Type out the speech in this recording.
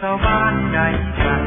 ชาวบ้านใดกัน